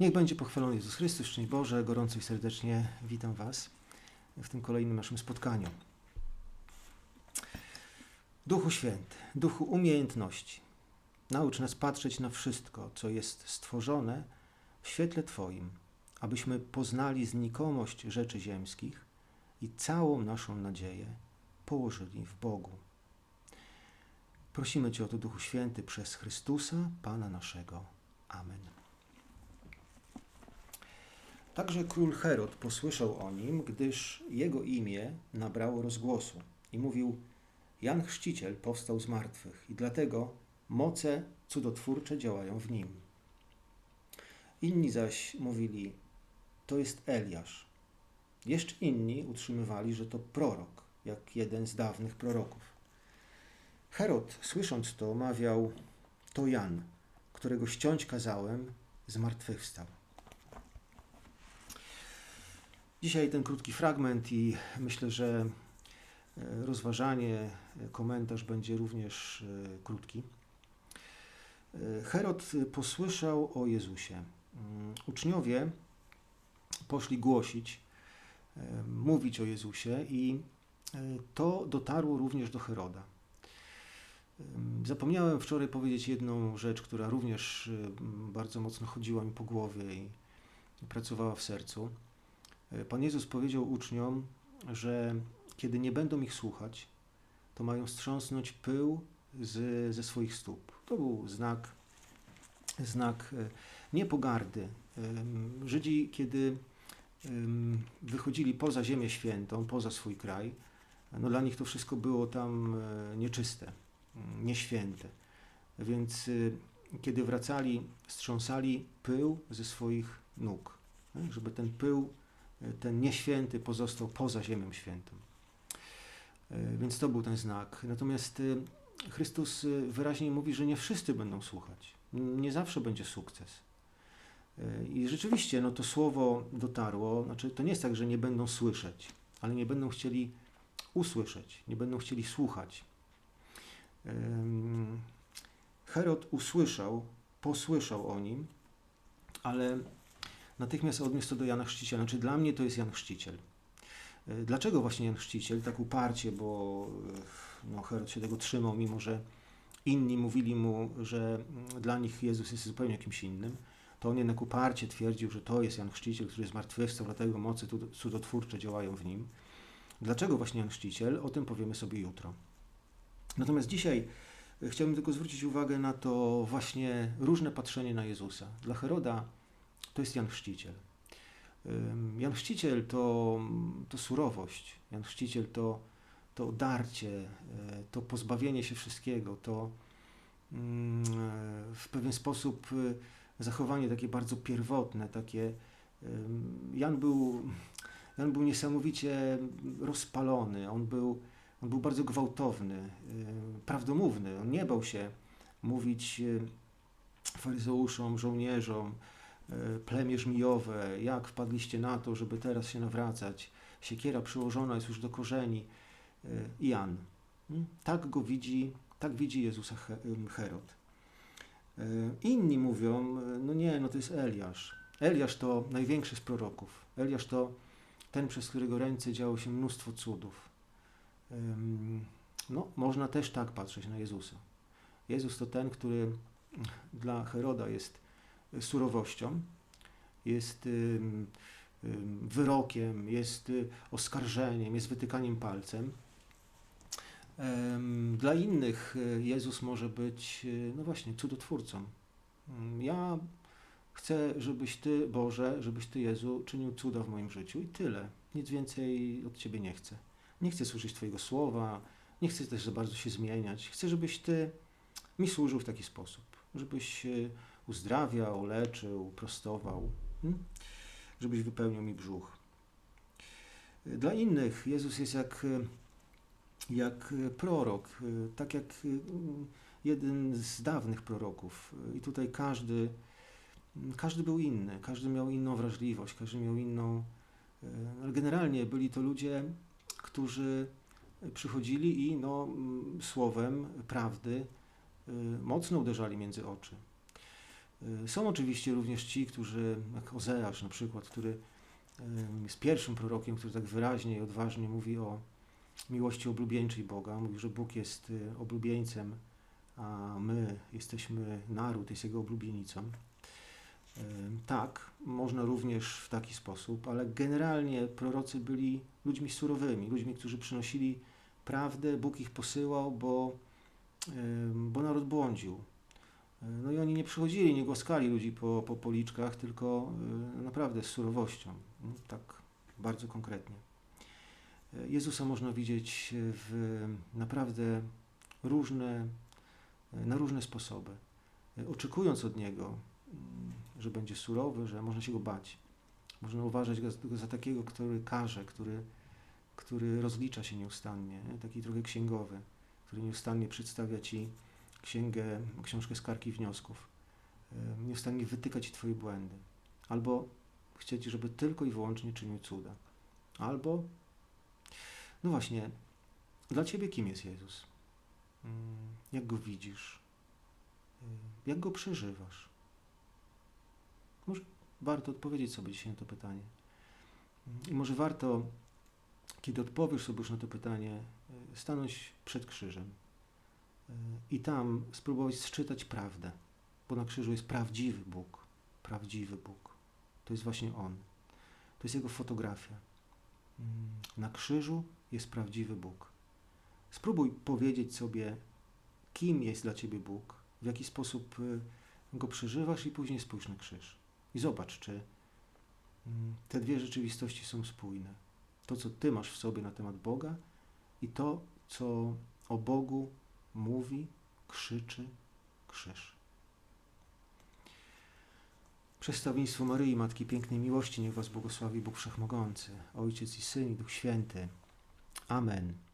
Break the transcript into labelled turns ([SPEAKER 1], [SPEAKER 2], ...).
[SPEAKER 1] Niech będzie pochwalony Jezus Chrystus, szczęść Boże, gorąco i serdecznie witam Was w tym kolejnym naszym spotkaniu. Duchu Święty, Duchu umiejętności, naucz nas patrzeć na wszystko, co jest stworzone w świetle Twoim, abyśmy poznali znikomość rzeczy ziemskich i całą naszą nadzieję położyli w Bogu. Prosimy Cię o to, Duchu Święty, przez Chrystusa, Pana naszego. Amen. Także król Herod posłyszał o nim, gdyż jego imię nabrało rozgłosu i mówił: Jan Chrzciciel powstał z martwych i dlatego moce cudotwórcze działają w nim. Inni zaś mówili: To jest Eliasz. Jeszcze inni utrzymywali, że to prorok, jak jeden z dawnych proroków. Herod, słysząc to, mawiał: To Jan, którego ściąć kazałem, zmartwychwstał. Dzisiaj ten krótki fragment i myślę, że e, rozważanie, e, komentarz będzie również e, krótki. Herod posłyszał o Jezusie. Mm, uczniowie poszli głosić, mówić o Jezusie i to dotarło również do Heroda. Zapomniałem wczoraj powiedzieć jedną rzecz, która również bardzo mocno chodziła mi po głowie i pracowała w sercu. Pan Jezus powiedział uczniom, że kiedy nie będą ich słuchać, to mają strząsnąć pył z, ze swoich stóp. To był znak, znak e, nie pogardy. Żydzi, kiedy wychodzili poza Ziemię Świętą, poza swój kraj, no dla nich to wszystko było tam e, nieczyste, nieświęte. Więc e, kiedy wracali, strząsali pył ze swoich nóg, żeby ten pył ten nieświęty pozostał poza Ziemią Świętą. E, więc to był ten znak. Natomiast e, Chrystus e, wyraźnie mówi, że nie wszyscy będą słuchać. Nie zawsze będzie sukces. I rzeczywiście no, to słowo dotarło. Znaczy, to nie jest tak, że nie będą słyszeć, ale nie będą chcieli usłyszeć, nie będą chcieli słuchać. Herod usłyszał, posłyszał o nim, ale natychmiast odniósł to do Jana Chrzciciela. Znaczy dla mnie to jest Jan Chrzciciel. E, dlaczego właśnie Jan Chrzciciel? Tak uparcie, bo e, no, Herod się tego trzymał, mimo że inni mówili mu, że mm, dla nich Jezus jest zupełnie jakimś innym, to on jednak uparcie twierdził, że to jest Jan Chrzciciel, który zmartwychwstał, dlatego mocy cudotwórcze działają w nim. Dlaczego właśnie Jan Chrzciciel? O tym powiemy sobie jutro. Natomiast dzisiaj e, chciałbym tylko zwrócić uwagę na to właśnie różne patrzenie na Jezusa. Dla Heroda to jest Jan Chrzciciel. Jan Chrzciciel to, to surowość, Jan Chrzciciel to, to darcie, e, to pozbawienie się wszystkiego, to mm, w pewien sposób e, zachowanie takie bardzo pierwotne, takie Jan był, Jan był niesamowicie rozpalony, on był, on był bardzo gwałtowny, e, prawdomówny, on nie bał się mówić faryzeuszom, żołnierzom, E, plemię żmijowe, jak wpadliście na to, żeby teraz się nawracać, siekiera przyłożona jest już do korzeni. E, Jan. Hmm? Tak go widzi, tak widzi Jezusa Herod. E, inni mówią, no nie, no to jest Eliasz. Eliasz to największy z proroków. Eliasz to ten, przez którego ręce działo się mnóstwo cudów. No, można też tak patrzeć na Jezusa. Jezus to ten, który dla Heroda jest surowością, jest wyrokiem, jest y, oskarżeniem, jest wytykaniem palcem. Dla innych y, Jezus może być, y, no właśnie, cudotwórcą. Mm, ja chcę, żebyś Ty, Boże, żebyś Ty, Jezu, czynił cuda w moim życiu i tyle. Nic więcej od Ciebie nie chcę. Nie chcę słyszeć Twojego słowa, nie chcę też za bardzo się zmieniać. Chcę, żebyś Ty mi służył w taki sposób, żebyś uzdrawiał, leczył, prostował, hmm? żebyś wypełnił mi brzuch. Dla innych Jezus jest jak, jak prorok, tak jak jeden z dawnych proroków. I tutaj każdy, każdy był inny, każdy miał inną wrażliwość, każdy miał inną. Ale generalnie byli to ludzie, którzy przychodzili i no, słowem prawdy mocno uderzali między oczy. Y, Są oczywiście również ci, którzy, jak Ozeasz na przykład, który jest pierwszym prorokiem, który tak wyraźnie i odważnie mówi o miłości oblubieńczej Boga. Mówi, że Bóg jest y, oblubieńcem, a my jesteśmy naród, jest Jego oblubienicą. Tak, można również w taki sposób, ale generalnie prorocy byli ludźmi surowymi, ludźmi, którzy przynosili prawdę, Bóg ich posyłał, bo, bo naród błądził. Y, No i oni nie przychodzili, nie głaskali ludzi po, po policzkach, tylko y, naprawdę z surowością, no, tak bardzo konkretnie. Y, Jezusa można widzieć w naprawdę różne, na różne sposoby. Oczekując od Niego, mm, że będzie surowy, że można się Go bać. Można uważać go za- go za takiego, który karze, który, który rozlicza się nieustannie, nie? taki trochę księgowy, który nieustannie przedstawia Ci księgę, książkę skarg i wniosków. Y, Nieustannie wytyka Ci Twoje błędy. Albo chcieć, żeby tylko i wyłącznie czynił cuda. Albo, no właśnie, dla Ciebie kim jest Jezus? Mm, Jak Go widzisz? Y, Jak Go przeżywasz? Może warto odpowiedzieć sobie dzisiaj na to pytanie. Mm, I może warto, kiedy odpowiesz sobie już na to pytanie, y, stanąć przed krzyżem i tam spróbować sczytać prawdę, bo na krzyżu jest prawdziwy Bóg. Prawdziwy Bóg. To jest właśnie On. To jest Jego fotografia. Mm, Na krzyżu jest prawdziwy Bóg. Spróbuj powiedzieć sobie, kim jest dla Ciebie Bóg, w jaki sposób y, Go przeżywasz i później spójrz na krzyż. I zobacz, czy te dwie rzeczywistości są spójne. To, co Ty masz w sobie na temat Boga i to, co o Bogu mówi, krzyczy krzyż. Przestawienstwo Maryi, Matki Pięknej Miłości, niech Was błogosławi Bóg Wszechmogący, Ojciec i Syn i Duch Święty. Amen.